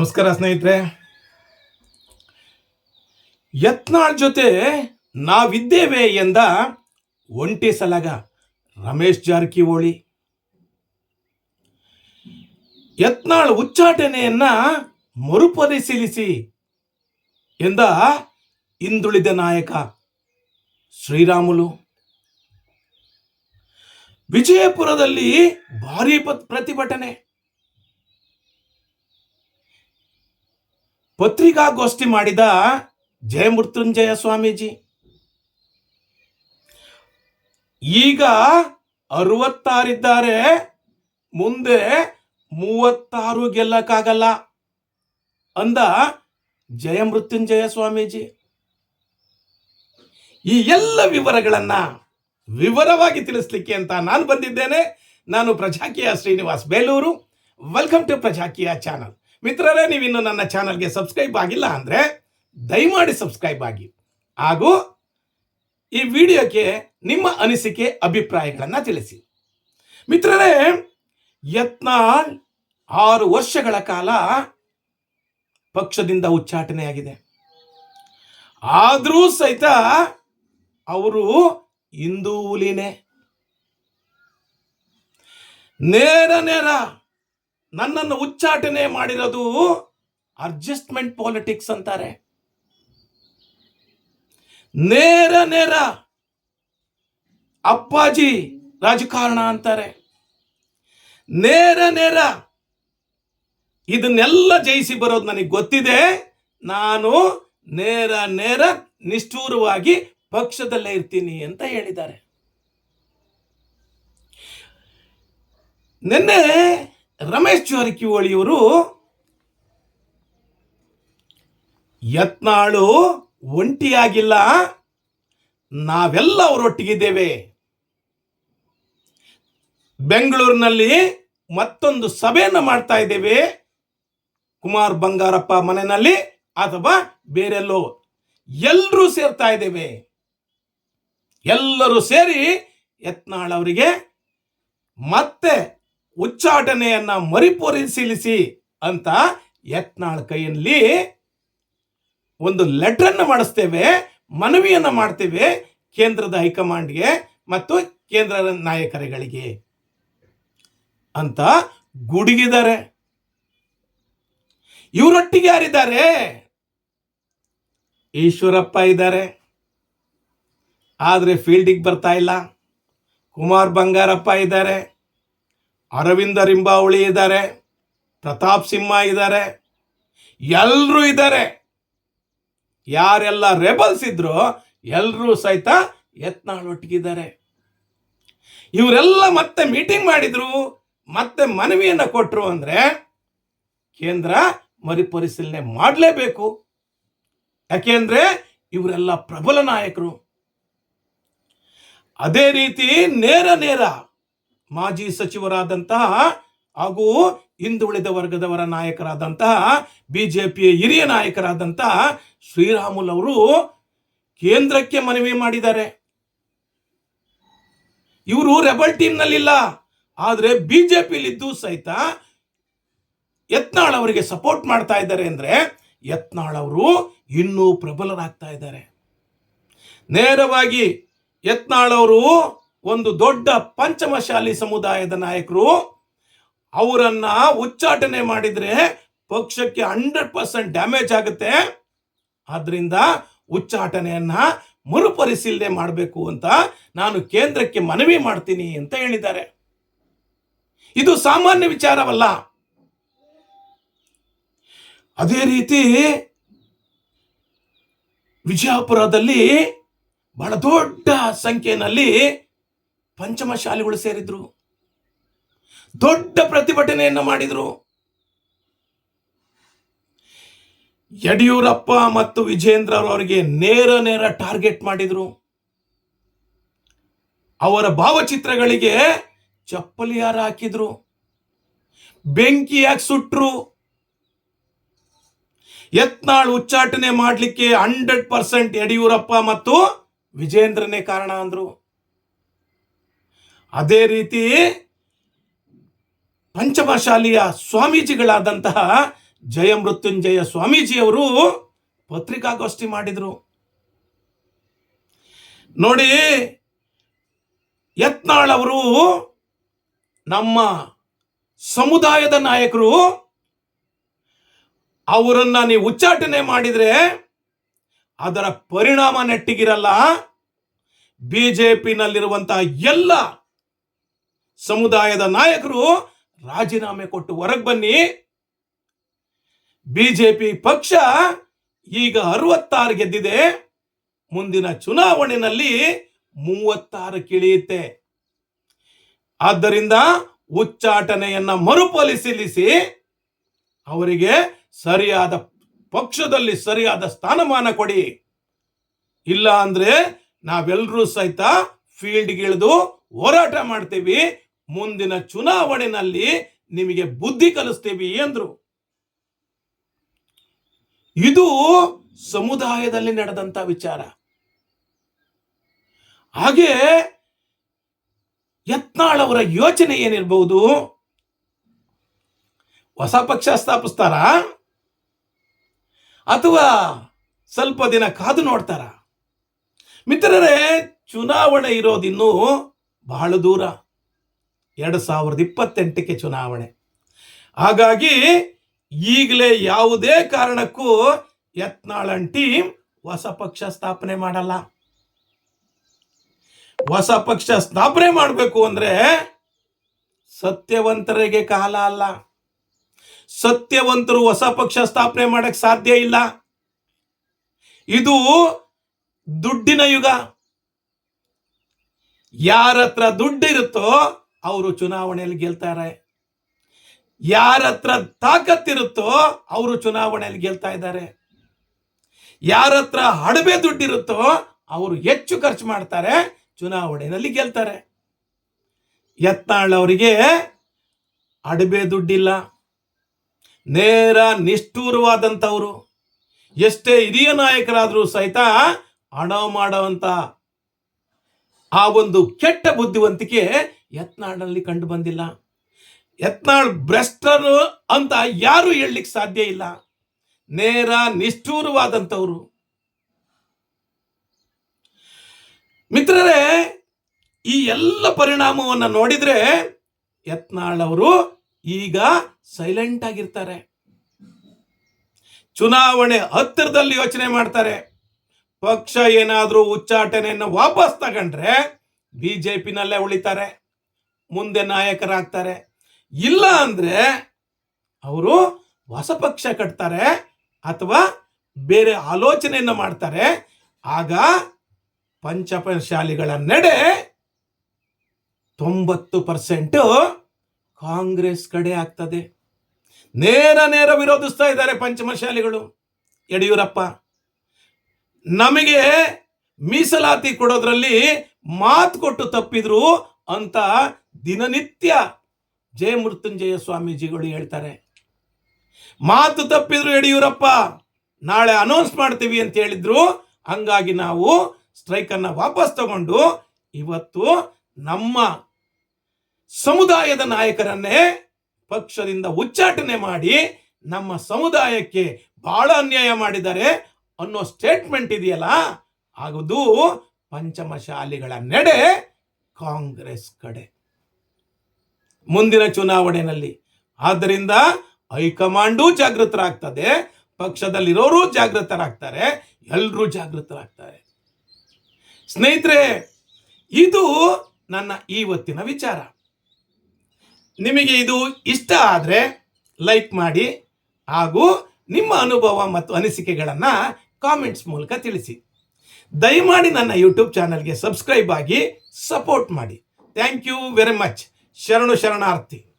ನಮಸ್ಕಾರ ಸ್ನೇಹಿತರೆ. ಯತ್ನಾಳ್ ಜೊತೆ ನಾವಿದ್ದೇವೆ ಎಂದ ಒಂಟಿ ಸಲಗ ರಮೇಶ್ ಜಾರಕಿಹೊಳಿ. ಯತ್ನಾಳ್ ಉಚ್ಚಾಟನೆಯನ್ನ ಮರುಪರಿಶೀಲಿಸಿ ಎಂದ ಹಿಂದುಳಿದ ನಾಯಕ ಶ್ರೀರಾಮುಲು. ವಿಜಯಪುರದಲ್ಲಿ ಭಾರೀ ಪ್ರತಿಭಟನೆ. ಪತ್ರಿಕಾಗೋಷ್ಠಿ ಮಾಡಿದ ಜಯಮೃತ್ಯುಂಜಯ ಸ್ವಾಮೀಜಿ. ಈಗ ಅರವತ್ತಾರಿದ್ದಾರೆ, ಮುಂದೆ ಮೂವತ್ತಾರು ಗೆಲ್ಲಕ್ಕಾಗಲ್ಲ ಅಂದ ಜಯಮೃತ್ಯುಂಜಯ ಸ್ವಾಮೀಜಿ. ಈ ಎಲ್ಲ ವಿವರಗಳನ್ನ ವಿವರವಾಗಿ ತಿಳಿಸ್ಲಿಕ್ಕೆ ಅಂತ ನಾನು ಬಂದಿದ್ದೇನೆ. ನಾನು Prajakeeya Srinivas Belur. Welcome to Prajakeeya channel ಮಿತ್ರರೇ ನೀವಿನ್ನು ನನ್ನ ಚಾನಲ್ಗೆ ಸಬ್ಸ್ಕ್ರೈಬ್ ಆಗಿಲ್ಲ ಅಂದರೆ ದಯಮಾಡಿ ಸಬ್ಸ್ಕ್ರೈಬ್ ಆಗಿ. ಹಾಗೂ ಈ ವಿಡಿಯೋಕ್ಕೆ ನಿಮ್ಮ ಅನಿಸಿಕೆ, ಅಭಿಪ್ರಾಯಗಳನ್ನು ತಿಳಿಸಿ. ಮಿತ್ರರೇ ಯತ್ನ ಆರು ವರ್ಷಗಳ ಕಾಲ ಪಕ್ಷದಿಂದ ಉಚ್ಚಾಟನೆಯಾಗಿದೆ. ಆದರೂ ಸಹಿತ ಅವರು ಹಿಂದೂಲಿನೇ ನೇರ ನೇರ ನನ್ನನ್ನು ಉಚ್ಚಾಟನೆ ಮಾಡಿರೋದು ಅಡ್ಜಸ್ಟ್ಮೆಂಟ್ ಪಾಲಿಟಿಕ್ಸ್ ಅಂತಾರೆ. ನೇರ ನೇರ ಅಪ್ಪಾಜಿ ರಾಜಕಾರಣ ಅಂತಾರೆ. ನೇರ ನೇರ ಇದನ್ನೆಲ್ಲ ಜಯಿಸಿ ಬರೋದು ನನಗೆ ಗೊತ್ತಿದೆ. ನಾನು ನೇರ ನೇರ ನಿಷ್ಠೂರವಾಗಿ ಪಕ್ಷದಲ್ಲೇ ಇರ್ತೀನಿ ಅಂತ ಹೇಳಿದ್ದಾರೆ. ನಿನ್ನೆ ರಮೇಶ್ ಜಾರಕಿಹೊಳಿಯವರು ಯತ್ನಾಳು ಒಂಟಿಯಾಗಿಲ್ಲ. ನಾವೆಲ್ಲ ಅವರೊಟ್ಟಿಗಿದ್ದೇವೆ. ಬೆಂಗಳೂರಿನಲ್ಲಿ ಮತ್ತೊಂದು ಸಭೆಯನ್ನು ಮಾಡ್ತಾ ಇದ್ದೇವೆ. ಕುಮಾರ್ ಬಂಗಾರಪ್ಪ ಮನೆಯಲ್ಲಿ ಅಥವಾ ಬೇರೆಲ್ಲೋ ಎಲ್ಲರೂ ಸೇರ್ತಾ ಇದ್ದೇವೆ. ಎಲ್ಲರೂ ಸೇರಿ ಯತ್ನಾಳ್ ಅವರಿಗೆ ಮತ್ತೆ ಉಚ್ಚಾಟನೆಯನ್ನ ಮರಿಪರಿಶೀಲಿಸಿ ಅಂತ ಯತ್ನಾಳ್ ಕೈಯಲ್ಲಿ ಒಂದು ಲೆಟ್ರನ್ನು ಮಾಡಿಸ್ತೇವೆ, ಮನವಿಯನ್ನ ಮಾಡ್ತೇವೆ ಕೇಂದ್ರದ ಹೈಕಮಾಂಡ್ಗೆ ಮತ್ತು ಕೇಂದ್ರ ನಾಯಕರುಗಳಿಗೆ ಅಂತ ಗುಡುಗಿದ್ದಾರೆ. ಇವರೊಟ್ಟಿಗೆ ಯಾರಿದ್ದಾರೆ? ಈಶ್ವರಪ್ಪ ಇದ್ದಾರೆ. ಆದರೆ ಫೀಲ್ಡಿಗೆ ಬರ್ತಾ ಇಲ್ಲ. ಕುಮಾರ್ ಬಂಗಾರಪ್ಪ ಇದ್ದಾರೆ. ಅರವಿಂದ ರಿಂಬಾವಳಿ ಇದ್ದಾರೆ, ಪ್ರತಾಪ್ ಸಿಂಹ ಇದ್ದಾರೆ ಎಲ್ಲರೂ ಇದ್ದಾರೆ. ಯಾರೆಲ್ಲ ರೆಬಲ್ಸ್ ಇದ್ರು ಎಲ್ಲರೂ ಸಹಿತ ಯತ್ನಾಳ್ ಒಟ್ಟಿಗಿದ್ದಾರೆ ಇವರೆಲ್ಲ ಮತ್ತೆ ಮೀಟಿಂಗ್ ಮಾಡಿದ್ರು, ಮತ್ತೆ ಮನವಿಯನ್ನು ಕೊಟ್ಟರು ಅಂದರೆ ಕೇಂದ್ರ ಮರುಪರಿಶೀಲನೆ ಮಾಡಲೇಬೇಕು. ಯಾಕೆಂದ್ರೆ ಇವರೆಲ್ಲ ಪ್ರಬಲ ನಾಯಕರು. ಅದೇ ರೀತಿ ನೇರ ನೇರ ಮಾಜಿ ಸಚಿವರಾದಂತಹ ಹಾಗೂ ಹಿಂದುಳಿದ ವರ್ಗದವರ ನಾಯಕರಾದಂತಹ, ಬಿಜೆಪಿಯ ಹಿರಿಯ ನಾಯಕರಾದಂತಹ ಶ್ರೀರಾಮುಲು ಅವರು ಕೇಂದ್ರಕ್ಕೆ ಮನವಿ ಮಾಡಿದ್ದಾರೆ. ಇವರು ರೆಬಲ್ ಟೀಮ್ನಲ್ಲಿಲ್ಲ, ಆದರೆ ಬಿಜೆಪಿಲಿದ್ದು ಸಹಿತ ಯತ್ನಾಳ್ ಅವರಿಗೆ ಸಪೋರ್ಟ್ ಮಾಡ್ತಾ ಇದ್ದಾರೆ ಅಂದ್ರೆ ಯತ್ನಾಳ್ ಅವರು ಇನ್ನೂ ಪ್ರಬಲರಾಗ್ತಾ ಇದ್ದಾರೆ. ನೇರವಾಗಿ ಯತ್ನಾಳ್ ಅವರು ಒಂದು ದೊಡ್ಡ ಪಂಚಮಶಾಲಿ ಸಮುದಾಯದ ನಾಯಕರು ಅವರನ್ನ ಉಚ್ಚಾಟನೆ ಮಾಡಿದ್ರೆ ಪಕ್ಷಕ್ಕೆ ಹಂಡ್ರೆಡ್ ಪರ್ಸೆಂಟ್ ಡ್ಯಾಮೇಜ್ ಆಗುತ್ತೆ. ಆದ್ರಿಂದ ಉಚ್ಚಾಟನೆಯನ್ನ ಮರುಪರಿಶೀಲನೆ ಮಾಡಬೇಕು ಅಂತ ನಾನು ಕೇಂದ್ರಕ್ಕೆ ಮನವಿ ಮಾಡ್ತೀನಿ ಅಂತ ಹೇಳಿದ್ದಾರೆ. ಇದು ಸಾಮಾನ್ಯ ವಿಚಾರವಲ್ಲ. ಅದೇ ರೀತಿ ವಿಜಯಪುರದಲ್ಲಿ ಬಹಳ ದೊಡ್ಡ ಸಂಖ್ಯೆಯಲ್ಲಿ ಪಂಚಮಶಾಲಿಗಳು ಸೇರಿದ್ರು. ದೊಡ್ಡ ಪ್ರತಿಭಟನೆಯನ್ನು ಮಾಡಿದ್ರು. ಯಡಿಯೂರಪ್ಪ ಮತ್ತು ವಿಜೇಂದ್ರ ಅವರಿಗೆ ನೇರ ನೇರ ಟಾರ್ಗೆಟ್ ಮಾಡಿದ್ರು. ಅವರ ಭಾವಚಿತ್ರಗಳಿಗೆ ಚಪ್ಪಲಿ ಯಾರು ಹಾಕಿದ್ರು. ಬೆಂಕಿಯಾಗಿ ಸುಟ್ರು. ಯತ್ನಾಳ್ ಉಚ್ಚಾಟನೆ ಮಾಡಲಿಕ್ಕೆ ಹಂಡ್ರೆಡ್ ಪರ್ಸೆಂಟ್ ಯಡಿಯೂರಪ್ಪ ಮತ್ತು ವಿಜೇಂದ್ರನೇ ಕಾರಣ ಅಂದ್ರು. ಅದೇ ರೀತಿ ಪಂಚಮಶಾಲಿಯ ಸ್ವಾಮೀಜಿಗಳಾದಂತಹ ಜಯ ಮೃತ್ಯುಂಜಯ ಸ್ವಾಮೀಜಿಯವರು ಪತ್ರಿಕಾಗೋಷ್ಠಿ ಮಾಡಿದರು. ನೋಡಿ, ಯತ್ನಾಳ್ ಅವರು ನಮ್ಮ ಸಮುದಾಯದ ನಾಯಕರು, ಅವರನ್ನ ನೀವು ಉಚ್ಚಾಟನೆ ಮಾಡಿದರೆ ಅದರ ಪರಿಣಾಮ ನೆಟ್ಟಿಗಿರಲ್ಲ. ಬಿಜೆಪಿನಲ್ಲಿರುವಂತಹ ಎಲ್ಲ ಸಮುದಾಯದ ನಾಯಕರು ರಾಜೀನಾಮೆ ಕೊಟ್ಟು ಹೊರಗೆ ಬನ್ನಿ. ಬಿಜೆಪಿ ಪಕ್ಷ ಈಗ ಅರವತ್ತಾರು ಗೆದ್ದಿದೆ. ಮುಂದಿನ ಚುನಾವಣೆಯಲ್ಲಿ ಮೂವತ್ತಾರು ಇಳಿಯುತ್ತೆ ಆದ್ದರಿಂದ ಉಚ್ಚಾಟನೆಯನ್ನ ಮರುಪರಿಶೀಲಿಸಿ, ಅವರಿಗೆ ಸರಿಯಾದ ಪಕ್ಷದಲ್ಲಿ ಸರಿಯಾದ ಸ್ಥಾನಮಾನ ಕೊಡಿ. ಇಲ್ಲ ಅಂದ್ರೆ ನಾವೆಲ್ಲರೂ ಸಹಿತ ಫೀಲ್ಡ್ಗೆ ಇಳಿದು ಹೋರಾಟ ಮಾಡ್ತೀವಿ. ಮುಂದಿನ ಚುನಾವಣೆಯಲ್ಲಿ ನಿಮಗೆ ಬುದ್ಧಿ ಕಲಿಸ್ತೀವಿ ಎಂದ್ರು. ಇದು ಸಮುದಾಯದಲ್ಲಿ ನಡೆದಂತ ವಿಚಾರ. ಹಾಗೆ ಯತ್ನಾಳ್ ಅವರ ಯೋಚನೆ ಏನಿರಬಹುದು ಹೊಸ ಪಕ್ಷ ಸ್ಥಾಪಿಸ್ತಾರ? ಅಥವಾ ಸ್ವಲ್ಪ ದಿನ ಕಾದು ನೋಡ್ತಾರ? ಮಿತ್ರರೇ, ಚುನಾವಣೆ ಇರೋದಿನ್ನೂ ಬಹಳ ದೂರ. ಎರಡು ಸಾವಿರದ ಇಪ್ಪತ್ತೆಂಟಕ್ಕೆ ಚುನಾವಣೆ. ಹಾಗಾಗಿ ಈಗಲೇ ಯಾವುದೇ ಕಾರಣಕ್ಕೂ ಯತ್ನಾಳನ್ ಟೀಮ್ ಹೊಸ ಪಕ್ಷ ಸ್ಥಾಪನೆ ಮಾಡಲ್ಲ. ಹೊಸ ಪಕ್ಷ ಸ್ಥಾಪನೆ ಮಾಡಬೇಕು ಅಂದರೆ ಸತ್ಯವಂತರಿಗೆ ಕಾಲ ಅಲ್ಲ. ಸತ್ಯವಂತರು ಹೊಸ ಪಕ್ಷ ಸ್ಥಾಪನೆ ಮಾಡಕ್ಕೆ ಸಾಧ್ಯ ಇಲ್ಲ. ಇದು ದುಡ್ಡಿನ ಯುಗ. ಯಾರ ಹತ್ರ ದುಡ್ಡಿರುತ್ತೋ ಅವರು ಚುನಾವಣೆಯಲ್ಲಿ ಗೆಲ್ತಾರೆ. ಯಾರ ಹತ್ರ ತಾಕತ್ತಿರುತ್ತೋ ಅವರು ಚುನಾವಣೆಯಲ್ಲಿ ಗೆಲ್ತಾ ಇದ್ದಾರೆ. ಯಾರ ಹತ್ರ ಅಡಬೆ ದುಡ್ಡಿರುತ್ತೋ ಅವರು ಹೆಚ್ಚು ಖರ್ಚು ಮಾಡ್ತಾರೆ, ಚುನಾವಣೆಯಲ್ಲಿ ಗೆಲ್ತಾರೆ. ಯತ್ನಾಳ್ ಅವರಿಗೆ ಅಡಬೆ ದುಡ್ಡಿಲ್ಲ. ನೇರ ನಿಷ್ಠೂರವಾದಂಥವರು. ಎಷ್ಟೇ ಹಿರಿಯ ನಾಯಕರಾದರೂ ಸಹಿತ ಹಣ ಮಾಡುವಂಥ ಆ ಒಂದು ಕೆಟ್ಟ ಬುದ್ಧಿವಂತಿಕೆ ಯತ್ನಾಳ್ನಲ್ಲಿ ಕಂಡು ಬಂದಿಲ್ಲ. ಯತ್ನಾಳ್ ಭ್ರಷ್ಟರು ಅಂತ ಯಾರು ಹೇಳಲಿಕ್ಕೆ ಸಾಧ್ಯ ಇಲ್ಲ. ನೇರ ನಿಷ್ಠೂರವಾದಂಥವ್ರು. ಮಿತ್ರರೇ, ಈ ಎಲ್ಲ ಪರಿಣಾಮವನ್ನು ನೋಡಿದರೆ ಯತ್ನಾಳ್ ಅವರು ಈಗ ಸೈಲೆಂಟ್ ಆಗಿರ್ತಾರೆ. ಚುನಾವಣೆ ಹತ್ತಿರದಲ್ಲಿ ಯೋಚನೆ ಮಾಡ್ತಾರೆ. ಪಕ್ಷ ಏನಾದರೂ ಉಚ್ಚಾಟನೆಯನ್ನು ವಾಪಸ್ ತಗೊಂಡ್ರೆ ಬಿಜೆಪಿನಲ್ಲೇ ಉಳಿತಾರೆ. ಮುಂದೆ ನಾಯಕರಾಗ್ತಾರೆ. ಇಲ್ಲ ಅಂದ್ರೆ ಅವರು ಹೊಸ ಪಕ್ಷ ಕಟ್ತಾರೆ ಅಥವಾ ಬೇರೆ ಆಲೋಚನೆಯನ್ನು ಮಾಡ್ತಾರೆ. ಆಗ ಪಂಚಪಶಾಲಿಗಳ ನಡೆ ತೊಂಬತ್ತು ಪರ್ಸೆಂಟ್ ಕಾಂಗ್ರೆಸ್ ಕಡೆ ಆಗ್ತದೆ. ನೇರ ನೇರ ವಿರೋಧಿಸ್ತಾ ಇದ್ದಾರೆ ಪಂಚಮಶಾಲಿಗಳು. ಯಡಿಯೂರಪ್ಪ, ನಮಗೆ ಮೀಸಲಾತಿ ಕೊಡೋದ್ರಲ್ಲಿ ಮಾತು ಕೊಟ್ಟು ತಪ್ಪಿದ್ರು ಅಂತ ದಿನನಿತ್ಯ ಜಯ ಮೃತ್ಯುಂಜಯ ಸ್ವಾಮೀಜಿಗಳು ಹೇಳ್ತಾರೆ. ಮಾತು ತಪ್ಪಿದ್ರು ಯಡಿಯೂರಪ್ಪ, ನಾಳೆ ಅನೌನ್ಸ್ ಮಾಡ್ತೀವಿ ಅಂತ ಹೇಳಿದ್ರು. ಹಂಗಾಗಿ ನಾವು ಸ್ಟ್ರೈಕ್ ಅನ್ನ ವಾಪಸ್ ತಗೊಂಡು ಇವತ್ತು ನಮ್ಮ ಸಮುದಾಯದ ನಾಯಕರನ್ನೇ ಪಕ್ಷದಿಂದ ಉಚ್ಚಾಟನೆ ಮಾಡಿ ನಮ್ಮ ಸಮುದಾಯಕ್ಕೆ ಬಹಳ ಅನ್ಯಾಯ ಮಾಡಿದ್ದಾರೆ ಅನ್ನೋ ಸ್ಟೇಟ್ಮೆಂಟ್ ಇದೆಯಲ್ಲ, ಆಗುದು ಪಂಚಮಶಾಲಿಗಳ ನಡೆ. ಕಾಂಗ್ರೆಸ್ ಕಡೆ. ಮುಂದಿನ ಚುನಾವಣೆಯಲ್ಲಿ ಆದ್ದರಿಂದ ಹೈಕಮಾಂಡು ಜಾಗೃತರಾಗ್ತದೆ, ಪಕ್ಷದಲ್ಲಿರೋರು ಜಾಗೃತರಾಗ್ತಾರೆ ಎಲ್ಲರೂ ಜಾಗೃತರಾಗ್ತಾರೆ. ಸ್ನೇಹಿತರೆ, ಇದು ನನ್ನ ಇವತ್ತಿನ ವಿಚಾರ. ನಿಮಗೆ ಇದು ಇಷ್ಟ ಆದರೆ ಲೈಕ್ ಮಾಡಿ ಹಾಗೂ ನಿಮ್ಮ ಅನುಭವ ಮತ್ತು ಅನಿಸಿಕೆಗಳನ್ನು ಕಾಮೆಂಟ್ಸ್ ಮೂಲಕ ತಿಳಿಸಿ. ದಯಮಾಡಿ ನನ್ನ ಯೂಟ್ಯೂಬ್ ಚಾನಲ್ಗೆ ಸಬ್ಸ್ಕ್ರೈಬ್ ಆಗಿ ಸಪೋರ್ಟ್ ಮಾಡಿ. ಥ್ಯಾಂಕ್ ಯು ವೆರಿ ಮಚ್ ಶರಣು ಶರಣಾರ್ಥಿ.